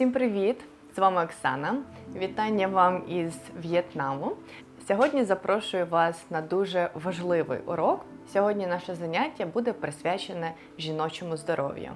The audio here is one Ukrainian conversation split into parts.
Всім привіт! З вами Оксана. Вітання вам із В'єтнаму. Сьогодні запрошую вас на дуже важливий урок. Сьогодні наше заняття буде присвячене жіночому здоров'ю.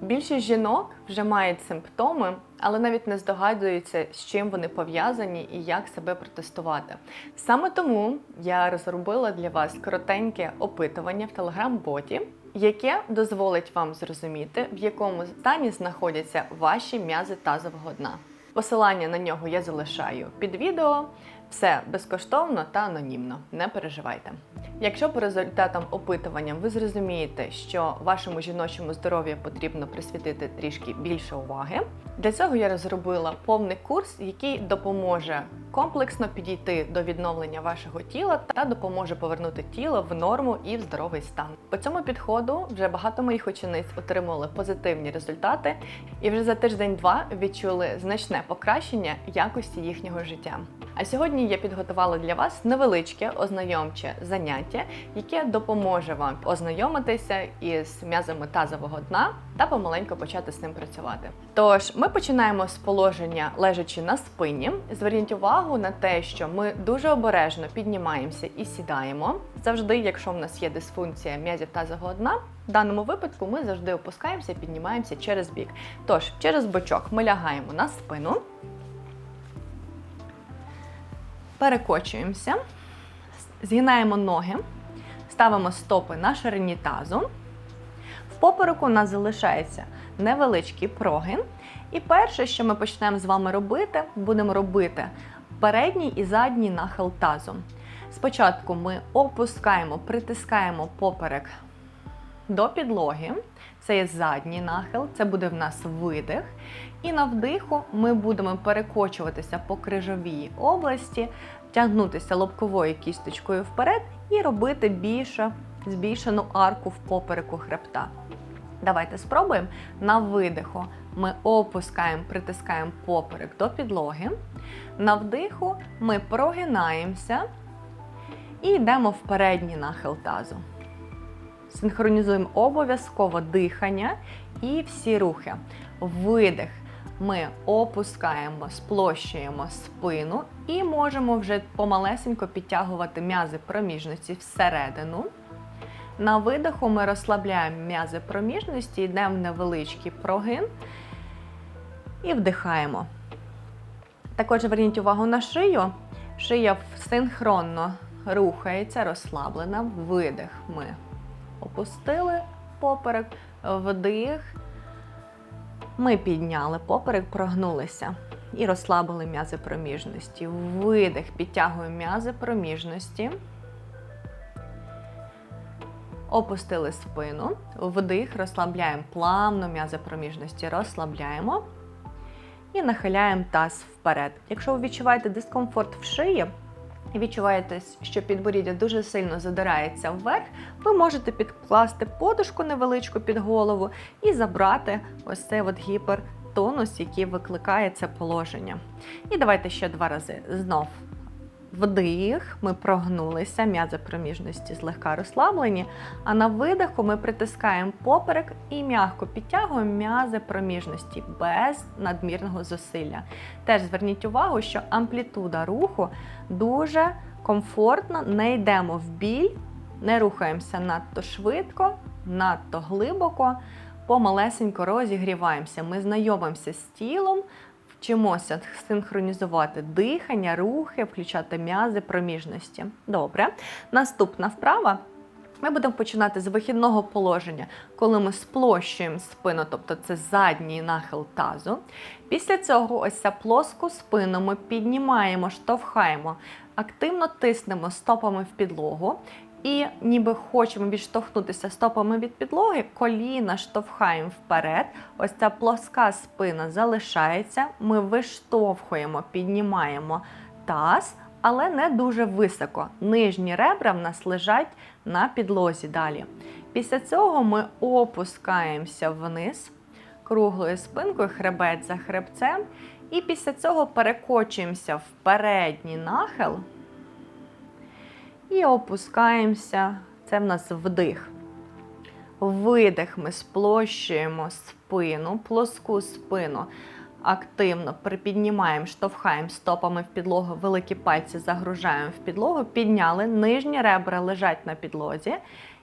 Більшість жінок вже мають симптоми, але навіть не здогадуються, з чим вони пов'язані і як себе протестувати. Саме тому я розробила для вас коротеньке опитування в телеграм-боті, яке дозволить вам зрозуміти, в якому стані знаходяться ваші м'язи тазового дна. Посилання на нього я залишаю під відео. Все безкоштовно та анонімно, не переживайте. Якщо по результатам опитування ви зрозумієте, що вашому жіночому здоров'ю потрібно присвятити трішки більше уваги, для цього я розробила повний курс, який допоможе комплексно підійти до відновлення вашого тіла та допоможе повернути тіло в норму і в здоровий стан. По цьому підходу вже багато моїх учениць отримали позитивні результати і вже за тиждень-два відчули значне покращення якості їхнього життя. А сьогодні я підготувала для вас невеличке ознайомче заняття, яке допоможе вам ознайомитися із м'язами тазового дна та помаленьку почати з ним працювати. Тож ми починаємо з положення лежачи на спині. Зверніть увагу на те, що ми дуже обережно піднімаємося і сідаємо. Завжди, якщо в нас є дисфункція м'язів тазового дна, в даному випадку ми завжди опускаємося, піднімаємося через бік. Тож, через бочок ми лягаємо на спину. Перекочуємося, згинаємо ноги, ставимо стопи на ширині тазу. В попереку у нас залишається невеличкий прогин. І перше, що ми почнемо з вами робити, будемо робити передній і задній нахил тазу. Спочатку ми опускаємо, притискаємо поперек до підлоги. Це є задній нахил, це буде в нас видих. І на вдиху ми будемо перекочуватися по крижовій області, тягнутися лобковою кісточкою вперед і робити більше збільшену арку в попереку хребта. Давайте спробуємо. На видиху ми опускаємо, притискаємо поперек до підлоги. На вдиху ми прогинаємося і йдемо в передній нахил тазу. Синхронізуємо обов'язково дихання і всі рухи. Видих. Ми опускаємо, сплощуємо спину і можемо вже помалесенько підтягувати м'язи проміжності всередину. На видиху ми розслабляємо м'язи проміжності, йдемо в невеличкий прогин і вдихаємо. Також зверніть увагу на шию. Шия синхронно рухається, розслаблена. Видих. Ми опустили поперек, вдих. Ми підняли поперек, прогнулися і розслабили м'язи проміжності. Видих, підтягуємо м'язи проміжності. Опустили спину, вдих, розслабляємо плавно м'язи проміжності, розслабляємо і нахиляємо таз вперед. Якщо ви відчуваєте дискомфорт в шиї, і відчуваєте, що підборіддя дуже сильно задирається вверх, ви можете підкласти подушку невеличку під голову і забрати ось цей от гіпертонус, який викликає це положення. І давайте ще два рази. Знов вдих, ми прогнулися, м'язи проміжності злегка розслаблені. А на видиху ми притискаємо поперек і м'яко підтягуємо м'язи проміжності без надмірного зусилля. Теж зверніть увагу, що амплітуда руху дуже комфортна, не йдемо в біль, не рухаємося надто швидко, надто глибоко, помалесенько розігріваємося. Ми знайомимося з тілом. Вчимося синхронізувати дихання, рухи, включати м'язи проміжності. Добре. Наступна вправа. Ми будемо починати з вихідного положення, коли ми сплощуємо спину, тобто це задній нахил тазу. Після цього ось ця плоску спину ми піднімаємо, штовхаємо, активно тиснемо стопами в підлогу. І ніби хочемо відштовхнутися стопами від підлоги, коліна штовхаємо вперед. Ось ця плоска спина залишається. Ми виштовхуємо, піднімаємо таз, але не дуже високо. Нижні ребра в нас лежать на підлозі далі. Після цього ми опускаємося вниз, круглою спинкою, хребець за хребцем. І після цього перекочуємося в передній нахил і опускаємося. Це в нас вдих. Видих ми сплощуємо спину, плоску спину. Активно припіднімаємо, штовхаємо стопами в підлогу, великі пальці загружаємо в підлогу, підняли, нижні ребра лежать на підлозі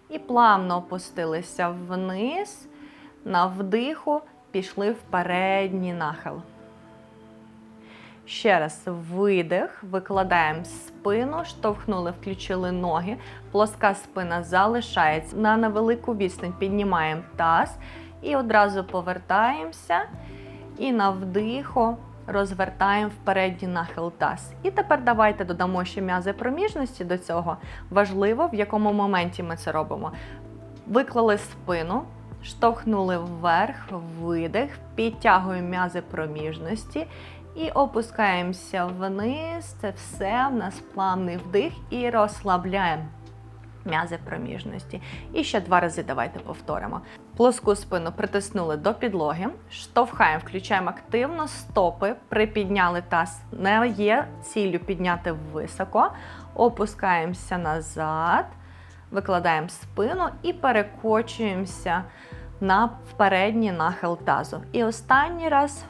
і плавно опустилися вниз, на вдиху, пішли в передній нахил. Ще раз видих, викладаємо спину, штовхнули, включили ноги. Плоска спина залишається. На невелику відстань піднімаємо таз і одразу повертаємося. І на вдиху розвертаємо в передній нахил таз. І тепер давайте додамо ще м'язи проміжності до цього. Важливо, в якому моменті ми це робимо. Виклали спину, штовхнули вверх, видих, підтягуємо м'язи проміжності і опускаємося вниз. Це все в нас плавний вдих і розслабляємо м'язи проміжності. І ще два рази давайте повторимо. Плоску спину притиснули до підлоги, штовхаємо, включаємо активно стопи, припідняли таз. Не є ціллю підняти високо, опускаємося назад, викладаємо спину і перекочуємося на передній нахил тазу. І останній раз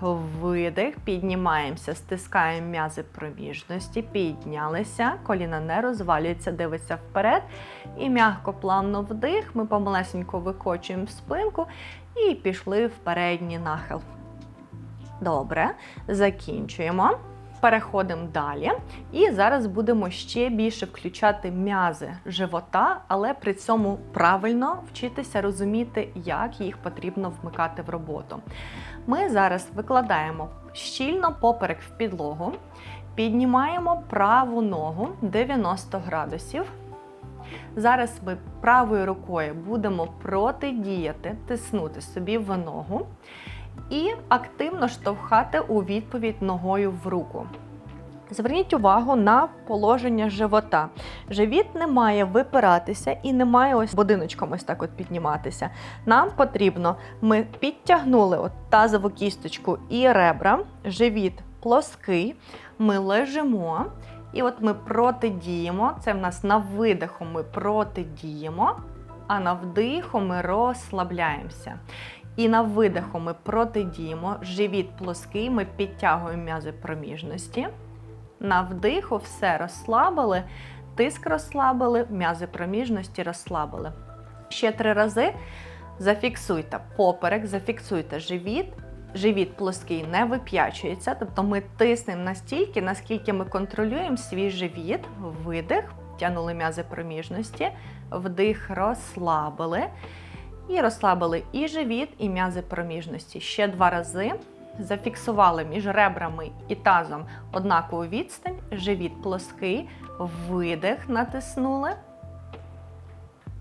видих, піднімаємося, стискаємо м'язи проміжності, піднялися, коліна не розвалюється, дивиться вперед. І м'яко, плавно вдих. Ми помалесенько викочуємо спинку і пішли в передній нахил. Добре, закінчуємо. Переходимо далі. І зараз будемо ще більше включати м'язи живота, але при цьому правильно вчитися розуміти, як їх потрібно вмикати в роботу. Ми зараз викладаємо щільно поперек в підлогу, піднімаємо праву ногу 90 градусів. Зараз ми правою рукою будемо протидіяти, тиснути собі в ногу і активно штовхати у відповідь ногою в руку. Зверніть увагу на положення живота. Живіт не має випиратися і не має ось будиночком ось так от підніматися. Нам потрібно, ми підтягнули от тазову кісточку і ребра, живіт плоский, ми лежимо. І от ми протидіємо. Це в нас на видиху ми протидіємо, а на вдиху ми розслабляємося. І на видиху ми протидіємо, живіт плоский, ми підтягуємо м'язи проміжності. На вдиху все розслабили, тиск розслабили, м'язи проміжності розслабили. Ще три рази зафіксуйте поперек, зафіксуйте живіт. Живіт плоский не вип'ячується, тобто ми тиснемо настільки, наскільки ми контролюємо свій живіт, видих, тягнули м'язи проміжності, вдих, розслабили. І розслабили і живіт, і м'язи проміжності. Ще два рази. Зафіксували між ребрами і тазом однакову відстань, живіт плоский, видих, натиснули.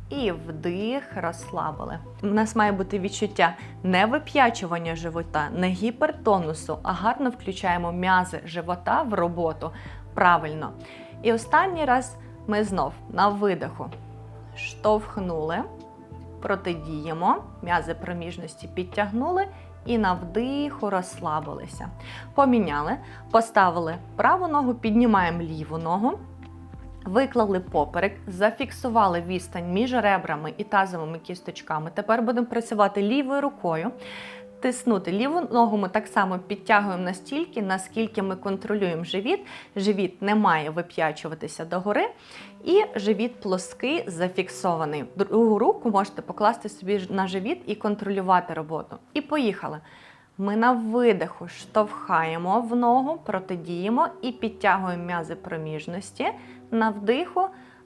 І вдих, розслабили. У нас має бути відчуття не вип'ячування живота, не гіпертонусу, а гарно включаємо м'язи живота в роботу правильно. І останній раз ми знов на видиху штовхнули, протидіємо, м'язи проміжності підтягнули і на вдиху розслабилися. Поміняли, поставили праву ногу, піднімаємо ліву ногу. Виклали поперек, зафіксували відстань між ребрами і тазовими кісточками. Тепер будемо працювати лівою рукою. Тиснути ліву ногу ми так само підтягуємо настільки, наскільки ми контролюємо живіт. Живіт не має вип'ячуватися догори, і живіт плоский зафіксований. Другу руку можете покласти собі на живіт і контролювати роботу. І поїхали. Ми на видиху штовхаємо в ногу, протидіємо і підтягуємо м'язи проміжності. На вдиху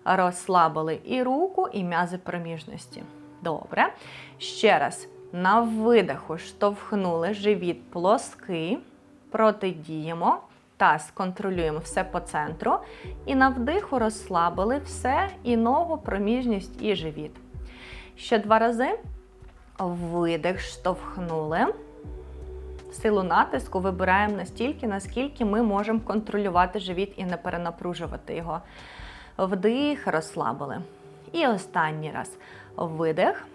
розслабили і руку, і м'язи проміжності. Добре. Ще раз. На видиху штовхнули живіт плоский, протидіємо, таз контролюємо все по центру. І на вдиху розслабили все, і ногу, проміжність, і живіт. Ще два рази. Видих, штовхнули. Силу натиску вибираємо настільки, наскільки ми можемо контролювати живіт і не перенапружувати його. Вдих, розслабили. І останній раз. Видих.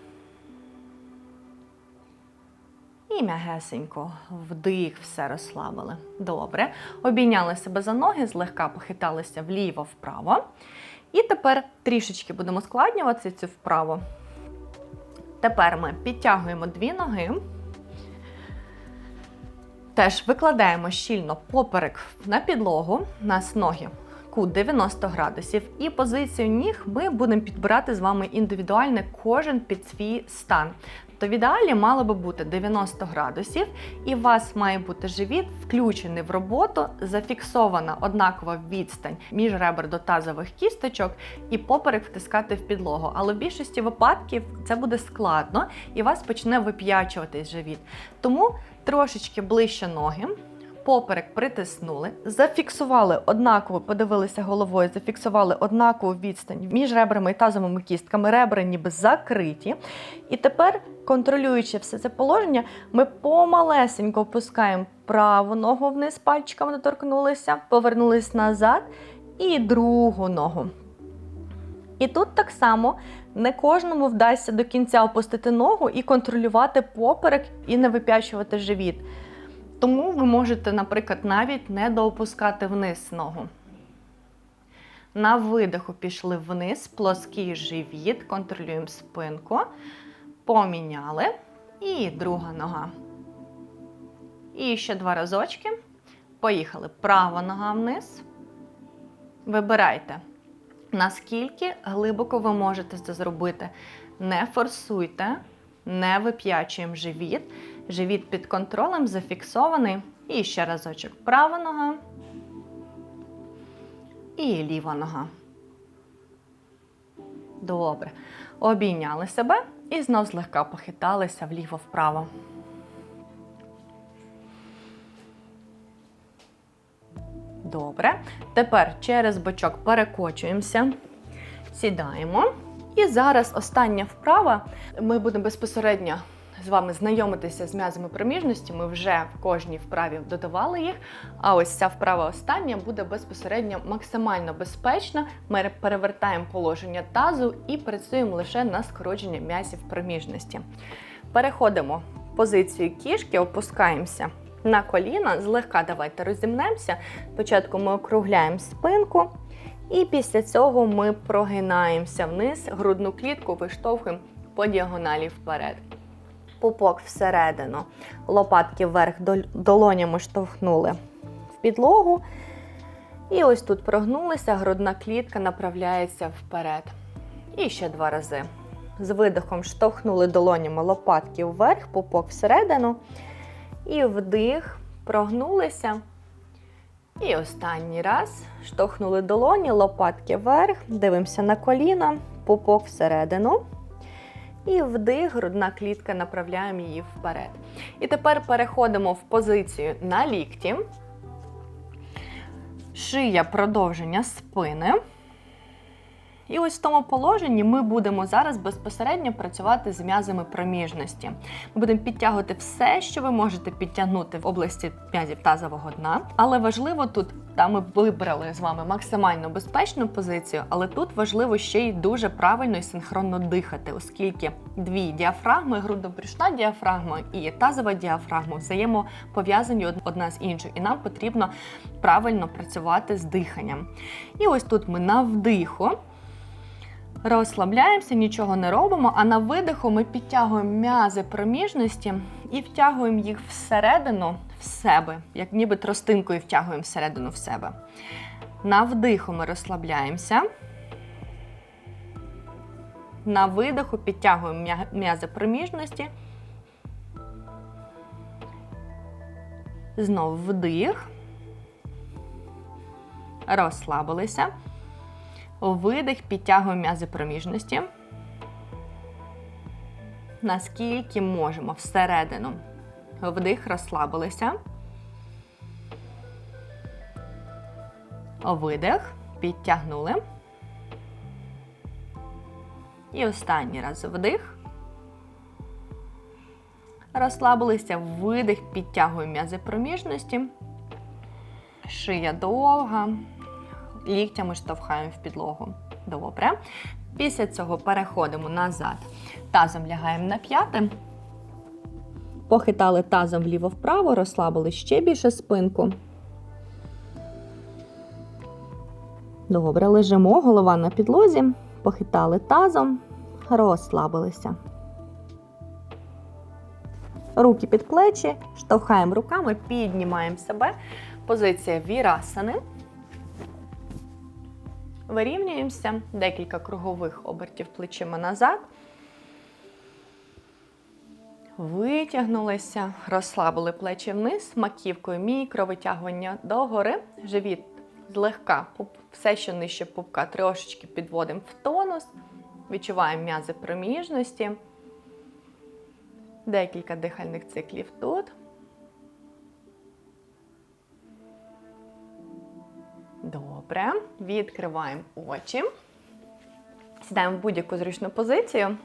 І м'ягесенько вдих, все розслабили. Добре. Обійняли себе за ноги, злегка похиталися вліво-вправо. І тепер трішечки будемо складнювати цю вправу. Тепер ми підтягуємо дві ноги. Теж викладаємо щільно поперек на підлогу, у нас ноги кут 90 градусів, і позицію ніг ми будемо підбирати з вами індивідуально кожен під свій стан. То в ідеалі мало би бути 90 градусів, і у вас має бути живіт включений в роботу, зафіксована однакова відстань між ребер до тазових кісточок і поперек втискати в підлогу. Але в більшості випадків це буде складно і вас почне вип'ячуватись живіт. Тому трошечки ближче ноги. Поперек притиснули, зафіксували однаково, подивилися головою, зафіксували однакову відстань між ребрами і тазовими кістками, ребра ніби закриті. І тепер, контролюючи все це положення, ми помалесенько опускаємо праву ногу вниз, пальчиками доторкнулися, повернулись назад і другу ногу. І тут так само не кожному вдасться до кінця опустити ногу і контролювати поперек і не вип'ячувати живіт. Тому ви можете, наприклад, навіть не доопускати вниз ногу. На видиху пішли вниз, плоский живіт, контролюємо спинку. Поміняли. І друга нога. І ще два разочки. Поїхали. Права нога вниз. Вибирайте, наскільки глибоко ви можете це зробити. Не форсуйте, не вип'ячуємо живіт. Живіт під контролем зафіксований. І ще разочок. Права нога. І ліва нога. Добре. Обійняли себе і знов злегка похиталися вліво-вправо. Добре. Тепер через бочок перекочуємося, сідаємо. І зараз остання вправа. Ми будемо безпосередньо з вами знайомитися з м'язами проміжності. Ми вже в кожній вправі додавали їх. А ось ця вправа остання буде безпосередньо максимально безпечна. Ми перевертаємо положення тазу і працюємо лише на скородження м'язів проміжності. Переходимо в позицію кішки, опускаємося на коліна. Злегка давайте розімнемося. Спочатку ми округляємо спинку. І після цього ми прогинаємося вниз, грудну клітку виштовхуємо по діагоналі вперед. Пупок всередину, лопатки вверх, долонями штовхнули в підлогу. І ось тут прогнулися, грудна клітка направляється вперед. І ще два рази. З видихом штовхнули долонями лопатки вверх, пупок всередину. І вдих, прогнулися. І останній раз штовхнули долоні, лопатки вверх, дивимося на коліна, пупок всередину. І вдих, грудна клітка, направляємо її вперед. І тепер переходимо в позицію на лікті. Шия продовження спини. І ось в тому положенні ми будемо зараз безпосередньо працювати з м'язами проміжності. Ми будемо підтягувати все, що ви можете підтягнути в області м'язів тазового дна. Але важливо тут, та ми вибрали з вами максимально безпечну позицію, але тут важливо ще й дуже правильно і синхронно дихати, оскільки дві діафрагми, грудно-брюшна діафрагма і тазова діафрагма взаємопов'язані одна з іншою, і нам потрібно правильно працювати з диханням. І ось тут ми на вдиху. Розслабляємося, нічого не робимо, а на видиху ми підтягуємо м'язи проміжності і втягуємо їх всередину в себе, як ніби тростинкою втягуємо всередину в себе. На вдиху ми розслабляємося. На видиху підтягуємо м'язи проміжності. Знову вдих. Розслабилися. Видих, підтягуємо м'язи проміжності. Наскільки можемо всередину. Вдих, розслабилися. Видих, підтягнули. І останній раз вдих. Розслабилися, видих, підтягуємо м'язи проміжності. Шия довга ліктями штовхаємо в підлогу. Добре. Після цього переходимо назад. Тазом лягаємо на п'яте. Похитали тазом вліво-вправо, розслабили ще більше спинку. Добре, лежимо, голова на підлозі, похитали тазом, розслабилися. Руки під плечі, штовхаємо руками, піднімаємо себе. Позиція вірасани. Вирівнюємося, декілька кругових обертів плечима назад. Витягнулися, розслабили плечі вниз, маківкою мікровитягування догори, живіт злегка, все, що нижче пупка, трошечки підводимо в тонус, відчуваємо м'язи проміжності. Декілька дихальних циклів тут. Добре. Відкриваємо очі. Сідаємо в будь-яку зручну позицію.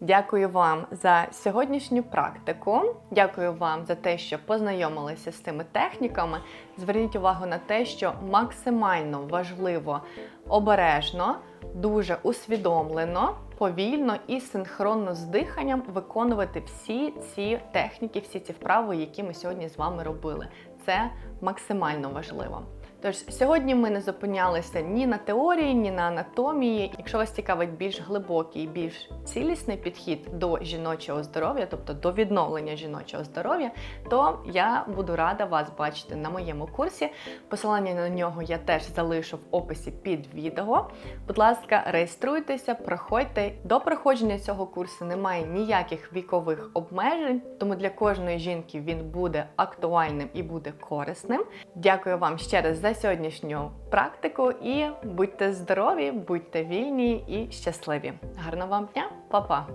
Дякую вам за сьогоднішню практику. Дякую вам за те, що познайомилися з цими техніками. Зверніть увагу на те, що максимально важливо обережно, дуже усвідомлено, повільно і синхронно з диханням виконувати всі ці техніки, всі ці вправи, які ми сьогодні з вами робили. Це максимально важливо. Тож сьогодні ми не зупинялися ні на теорії, ні на анатомії. Якщо вас цікавить більш глибокий, більш цілісний підхід до жіночого здоров'я, тобто до відновлення жіночого здоров'я, то я буду рада вас бачити на моєму курсі. Посилання на нього я теж залишу в описі під відео. Будь ласка, реєструйтеся, проходьте. До проходження цього курсу немає ніяких вікових обмежень, тому для кожної жінки він буде актуальним і буде корисним. Дякую вам ще раз сьогоднішню практику і будьте здорові, будьте вільні і щасливі. Гарного вам дня, Па-па!